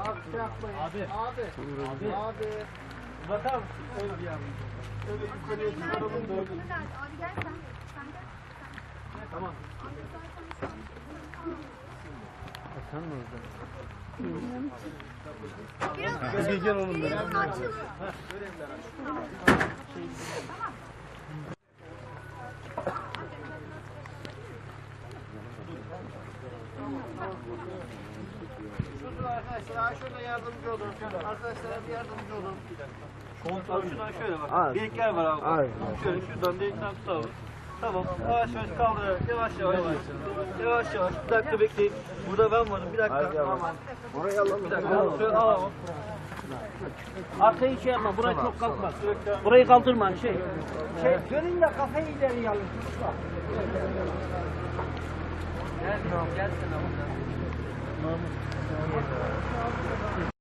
Abi şey yapmayın. Abi. Abi. Abi. Abi. Bakar mısın? Öyle bir yavrum. Öyle yukarıya çıkaralım da öyle. Abi gel sen. Sen gel. Tamam. Biraz Gel oğlum ben. biraz Şurada arkadaşlar. Şurada yardımcı olun. Arkadaşlara bir yardımcı olun. Abi şuradan şöyle bak. Delikler var abi. Şöyle şuradan delikten tutalım. Tamam. Yavaş yavaş kaldır. Yavaş yavaş. Yavaş yavaş. Bir dakika bekleyin. Burada ben varım. Bir dakika. Tamam. Orayı alalım. Bir dakika. Şöyle alalım. Arkayı şey yapma, burayı çok kalkma. Burayı kaldırma şey. Şey, dönün de kafayı ileri alın. Ну, я